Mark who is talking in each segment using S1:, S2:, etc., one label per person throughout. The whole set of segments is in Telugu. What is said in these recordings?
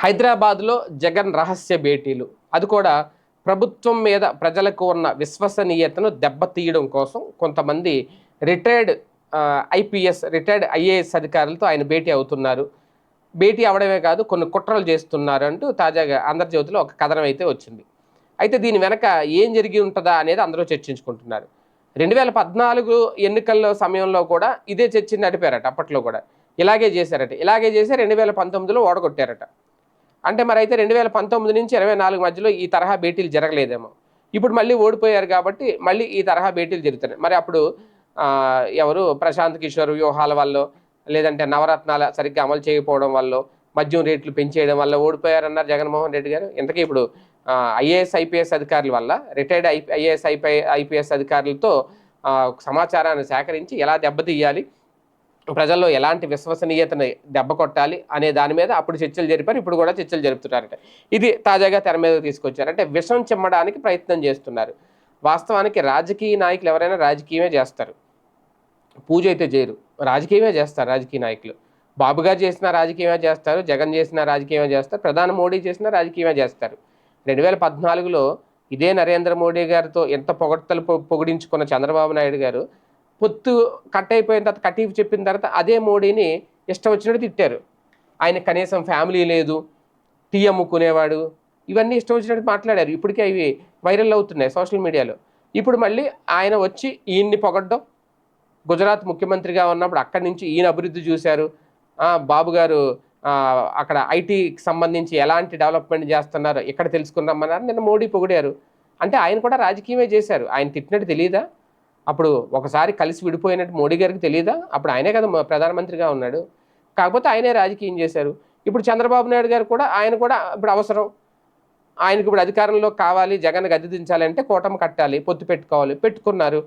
S1: హైదరాబాద్లో జగన్ రహస్య భేటీలు. అది కూడా ప్రభుత్వం మీద ప్రజలకు ఉన్న విశ్వసనీయతను దెబ్బతీయడం కోసం కొంతమంది రిటైర్డ్ ఐపీఎస్ రిటైర్డ్ ఐఏఎస్ అధికారులతో ఆయన భేటీ అవుతున్నారు. భేటీ అవడమే కాదు కొన్ని కుట్రలు చేస్తున్నారు అంటూ తాజాగా ఆంధ్రజ్యోతిలో ఒక కథనం అయితే వచ్చింది. అయితే దీని వెనక ఏం జరిగి ఉంటుందా అనేది అందరూ చర్చించుకుంటున్నారు. రెండు వేల పద్నాలుగు ఎన్నికల సమయంలో కూడా ఇదే చర్చ నడిపారట అప్పట్లో కూడా. ఇలాగే చేశారట. ఇలాగే చేసి రెండు వేల పంతొమ్మిదిలో ఓడగొట్టారట. అంటే మరి అయితే రెండు వేల పంతొమ్మిది నుంచి ఇరవై నాలుగు మధ్యలో ఈ తరహా భేటీలు జరగలేదేమో. ఇప్పుడు మళ్ళీ ఓడిపోయారు కాబట్టి మళ్ళీ ఈ తరహా భేటీలు జరుగుతున్నాయి. మరి అప్పుడు ఎవరు? ప్రశాంత్ కిషోర్ వ్యూహాల వల్ల లేదంటే నవరత్నాల సరిగ్గా అమలు చేయకపోవడం వల్ల మద్యం రేట్లు పెంచేయడం వల్ల ఓడిపోయారన్నారు జగన్మోహన్ రెడ్డి గారు. ఇంతకీ ఇప్పుడు ఐఏఎస్ ఐపీఎస్ అధికారుల వల్ల retired I IAS IP IPS అధికారులతో సమాచారాన్ని సేకరించి ఎలా దెబ్బతీయాలి ప్రజల్లో ఎలాంటి విశ్వసనీయతను దెబ్బ కొట్టాలి అనే దాని మీద అప్పుడు చర్చలు జరిపారు ఇప్పుడు కూడా చర్చలు జరుపుతున్నారట. ఇది తాజాగా తెర మీద తీసుకొచ్చారు. అంటే విషం చిమ్మడానికి ప్రయత్నం చేస్తున్నారు. వాస్తవానికి రాజకీయ నాయకులు ఎవరైనా రాజకీయమే చేస్తారు. పూజ అయితే చేయరు. రాజకీయమే చేస్తారు రాజకీయ నాయకులు. బాబు గారు చేసిన రాజకీయమే చేస్తారు జగన్ చేసిన రాజకీయమే చేస్తారు ప్రధాని మోడీ చేసిన రాజకీయమే చేస్తారు. రెండు వేల పద్నాలుగులో ఇదే నరేంద్ర మోడీ గారితో ఎంత పొగడ్తలు పొ- పొగిడించుకున్న చంద్రబాబు నాయుడు గారు పొత్తు కట్ అయిపోయిన తర్వాత కటీఫ్ చెప్పిన తర్వాత అదే మోడీని ఇష్టం వచ్చినట్టు తిట్టారు. ఆయన కనీసం ఫ్యామిలీ లేదు టీ అమ్ముకునేవాడు ఇవన్నీ ఇష్టం వచ్చినట్టు మాట్లాడారు. ఇప్పటికే అవి వైరల్ అవుతున్నాయి సోషల్ మీడియాలో. ఇప్పుడు మళ్ళీ ఆయన వచ్చి ఈయన్ని పొగడ్డం గుజరాత్ ముఖ్యమంత్రిగా ఉన్నప్పుడు అక్కడి నుంచి ఈయన అభివృద్ధి చూశారు. బాబు గారు అక్కడ ఐటీకి సంబంధించి ఎలాంటి డెవలప్మెంట్ చేస్తున్నారో ఎక్కడ తెలుసుకుందామన్నారు నిన్న మోడీ పొగిడారు. అంటే ఆయన కూడా రాజకీయమే చేశారు. ఆయన తిట్టినట్టు తెలియదా అప్పుడు ఒకసారి కలిసి విడిపోయినట్టు మోడీ గారికి తెలియదా అప్పుడు ఆయనే కదా ప్రధానమంత్రిగా ఉన్నాడు. కాకపోతే ఆయనే రాజకీయం చేశారు. ఇప్పుడు చంద్రబాబు నాయుడు గారు కూడా ఆయన కూడా ఇప్పుడు అవసరం. ఆయనకి ఇప్పుడు అధికారంలో కావాలి జగన్ గద్దె దించాలంటే కూటమి కట్టాలి పొత్తు పెట్టుకోవాలి పెట్టుకున్నారు.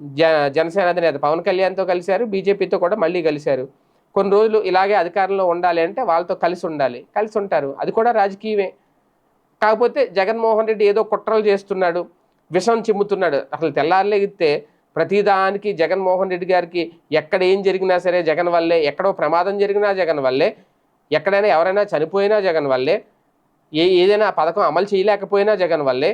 S1: జ జనసేన అధినేత పవన్ కళ్యాణ్తో కలిశారు బీజేపీతో కూడా మళ్ళీ కలిశారు. కొన్ని రోజులు ఇలాగే అధికారంలో ఉండాలి అంటే వాళ్ళతో కలిసి ఉండాలి. కలిసి ఉంటారు. అది కూడా రాజకీయమే. కాకపోతే జగన్మోహన్ రెడ్డి ఏదో కుట్రలు చేస్తున్నాడు. విషం చిమ్ముతున్నాడు. అసలు తెల్లారలేగితే ప్రతిదానికి జగన్మోహన్ రెడ్డి గారికి ఎక్కడ ఏం జరిగినా సరే జగన్ వల్లే ఎక్కడో ప్రమాదం జరిగినా జగన్ వల్లే ఎక్కడైనా ఎవరైనా చనిపోయినా జగన్ వల్లే ఏ ఏదైనా పథకం అమలు చేయలేకపోయినా జగన్ వల్లే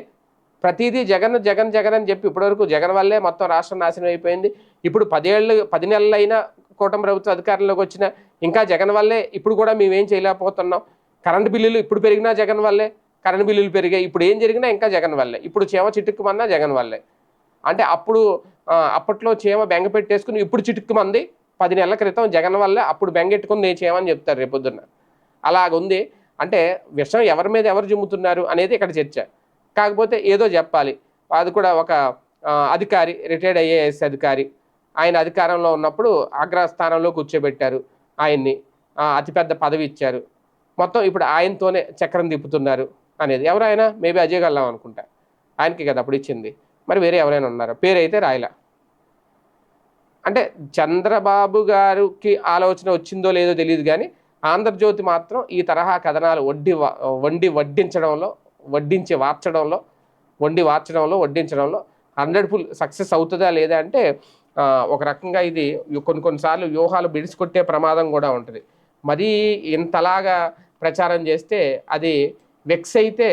S1: ప్రతిదీ జగన్ జగన్ జగన్ అని చెప్పి ఇప్పటివరకు జగన్ వల్లే మొత్తం రాష్ట్రం నాశనం అయిపోయింది. ఇప్పుడు పదేళ్ళు పది నెలలైనా కూటమి ప్రభుత్వ అధికారంలోకి వచ్చిన ఇంకా జగన్ వల్లే ఇప్పుడు కూడా మేమేం చేయలేకపోతున్నాం. కరెంటు బిల్లులు ఇప్పుడు పెరిగినా జగన్ వల్లే కరెంటు బిల్లులు పెరిగాయి. ఇప్పుడు ఏం జరిగినా ఇంకా జగన్ వల్లే. ఇప్పుడు చేమ చిటుక్కుమన్నా జగన్ వల్లే. అంటే అప్పుడు అప్పట్లో చేమ బెంగ పెట్టేసుకుని ఇప్పుడు చిటుక్కుమంది పది నెలల క్రితం జగన్ వల్లే అప్పుడు బెంగెట్టుకుని నేను చేయమని చెప్తారు రేపొద్దున్న. అలాగుంది. అంటే విషయం ఎవరి మీద ఎవరు జుమ్ముతున్నారు అనేది ఇక్కడ చర్చ. కాకపోతే ఏదో చెప్పాలి. అది కూడా ఒక అధికారి రిటైర్డ్ ఐఏఎస్ అధికారి. ఆయన అధికారంలో ఉన్నప్పుడు అగ్రస్థానంలో కూర్చోబెట్టారు ఆయన్ని. అతిపెద్ద పదవి ఇచ్చారు. మొత్తం ఇప్పుడు ఆయనతోనే చక్రం తిప్పుతున్నారు. అనేది. ఎవరైనా మేబీ అజయ్ గల్లాం అనుకుంటా. ఆయనకి కదా అప్పుడు ఇచ్చింది. మరి వేరే ఎవరైనా ఉన్నారా? పేరు అయితే రాయలా. అంటే చంద్రబాబు గారికి ఆలోచన వచ్చిందో లేదో తెలియదు కానీ ఆంధ్రజ్యోతి మాత్రం ఈ తరహా కథనాలు వడ్డీ వండి వడ్డించడంలో వడ్డించి వార్చడంలో వండి వార్చడంలో వడ్డించడంలో హండ్రెడ్ ఫుల్ సక్సెస్ అవుతుందా లేదా అంటే ఒక రకంగా ఇది కొన్ని కొన్నిసార్లు వ్యూహాలు బిడిసికొట్టే ప్రమాదం కూడా ఉంటుంది. మరీ ఇంతలాగా ప్రచారం చేస్తే అది వెక్స్ అయితే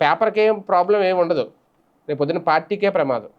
S1: పేపర్కి ఏం ప్రాబ్లం ఏమి ఉండదు. రేపు పొద్దున పార్టీకే ప్రమాదం.